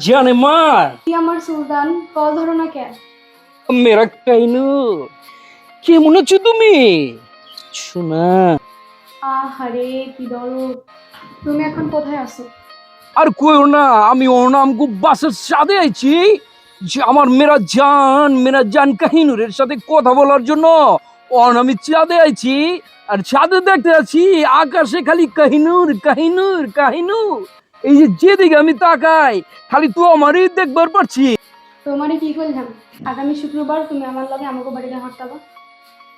জানে মার কি আমার সুলতান? কল ধরো না মেরা কাইনু কেমন আছো তুমি? শোনা। আহারে কি দরদ তুমি এখন কোথায় আছো? আর কইও না আমি ওর নাম খুব বাসের সাথে আইছি যে আমার মেরা জান মেরা জান কাহিনুরের সাথে কথা বলার জন্য ওর আমি চাঁদে আইছি। আর ছাদে দেখতে আছি আকাশে খালি কাহিনুর কাহিনুর কাহিনুর। এই যে যেদিকে আমি তাকাই খালি তো আমারই দেখবার পারছি তোমারে কি করলাম আগামী শুক্রবার তুমি আমার লগে আমাকে বাড়িতে হাঁটতাবা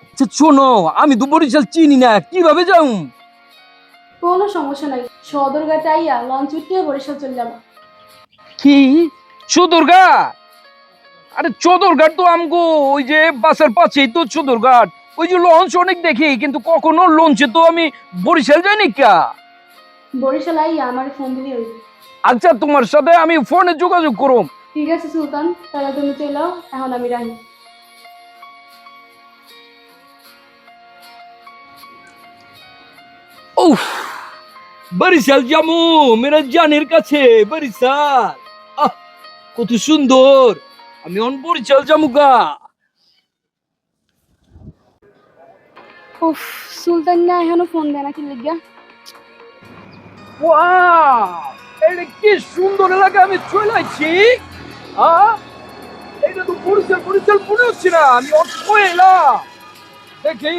আচ্ছা শোনো আমি তো বরিশাল চিনি না কীভাবে যাও কোনো সমস্যা নাই সদরঘাটে আইয়া লঞ্চ উঠিয়ে বরিশাল চলে যাব। কি? চোদরঘাট আরে চোদরঘাট তো আমগো ওই যে বাসের পাশেই তো চোদরঘাট ওই যে লঞ্চ অনেক দেখি কিন্তু কখনো লঞ্চে তো আমি বরিশাল যাইনি কা? বরিশাল আইয়া আমার ফোন দিলে আচ্ছা তোমার সাথে আমি ফোনে যোগাযোগ করুম। ঠিক আছে সুলতান তাহলে তুমি চলো এখন আমি রাখি। উফ বরিশাল জামু মেরা জানের কাছে বরিশাল। আহ কত সুন্দর। আমি অন বরিশাল জামুগা উফ, সুলতান না এখনও ফোন দেয় না, কি লিখিয়া এটা কি সুন্দর এলাকা আমি চলে হ্যাঁ এটা তো বরিশাল বরিশাল মনে হচ্ছে না, আমি এলাম। দেখি।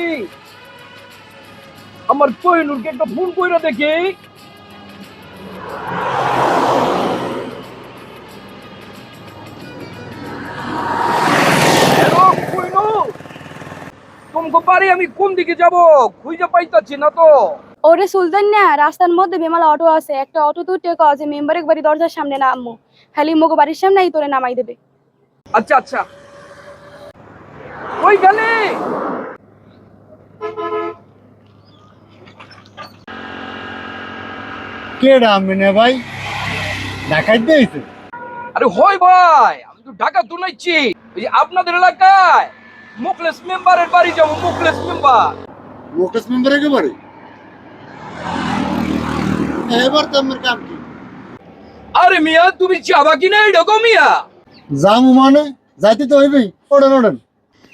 আমার কোহিনুরকে একটা ফোন কইরা দেখি। তোমাকে পারি আমি কোন দিকে যাব খুঁজে পাইতাছি না তো ওরে সুলতান না রাস্তার মধ্যে বেমালা অটো আছে একটা অটো তো টেকা আছে মেম্বারের বাড়ি দরজার সামনে নামবো খালি মোগো বাড়ির সামনেই তোরে নামাই দেবে আচ্ছা আচ্ছা ওই গেলে কে ভাই? ঢাকায় দিয়েছে আরে হয় ভাই আমি তো ঢাকা তো নাইছি। ওই যে আপনাদের এলাকায় মুখলেস মেম্বারের বাড়ি যাব মুখলেস মেম্বার। মুকেশ মেম্বার একেবারে এবার তো আমার কাম কি? আরে মিয়া তুমি যাবা কিনা এরকম মিয়া? যামু মানে? যাইতে তো হইবেই। ওড়েন ওড়েন।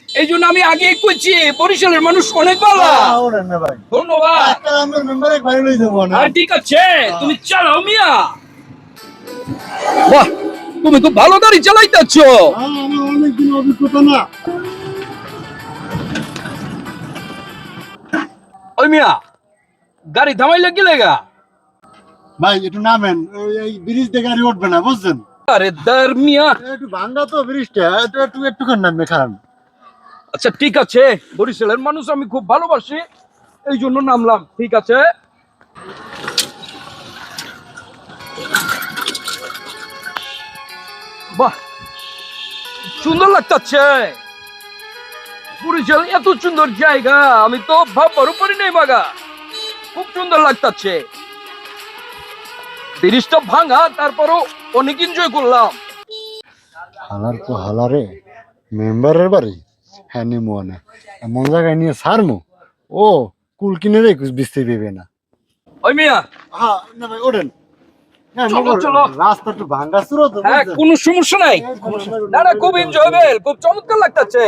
এই জন্য আমি আগে কইছি বরিশালের মানুষ অনেক ভালো। আহ, ওড়েন না ভাই। ধন্যবাদ। আমার মেম্বার ভাই লই যাব না। আর ঠিক আছে তুমি চালাও মিয়া। বাহ! তুমি খুব ভালো গাড়ি চালাইতেছ। হ্যাঁ, আমার অনেকদিন অভিজ্ঞতা না। ওই মিয়া গাড়ি থামাইলে কি লেগা? ভাই একটু নামেন। এই ব্রিজ দিয়ে গাড়ি উঠবে না বুঝছেন? আরে দার মিয়া। একটু ভাঙ্গা তো ব্রিজটা একটু একটু একটুখানি নামবে খান। আচ্ছা ঠিক আছে। বরিশালের মানুষ আমি খুব ভালোবাসি এই জন্য নামলাম। ঠিক আছে? বাহ সুন্দর লাগতাছে। বরিশাল এত সুন্দর জায়গা আমি তো ভাববারও পারি নাই বাগা। খুব সুন্দর লাগতাছে। ব্রিজটা ভাঙা তারপরও অনেক এনজয় করলাম। হালার তো হালারে মেম্বারের বাড়ি। হ্যাঁ নিমু না এমন জায়গায় নিয়ে সারমু ও কুল কিনে রে কুছ বিস্তে পেবে না। ওই মিয়া। হ্যাঁ না ভাই ওঠেন। রাস্তা একটু ভাঙ্গা তো হ্যাঁ কোনো সমস্যা নাই। এই সমস্যা নাই। না না খুব এনজয়েবল খুব চমৎকার লাগতেছে।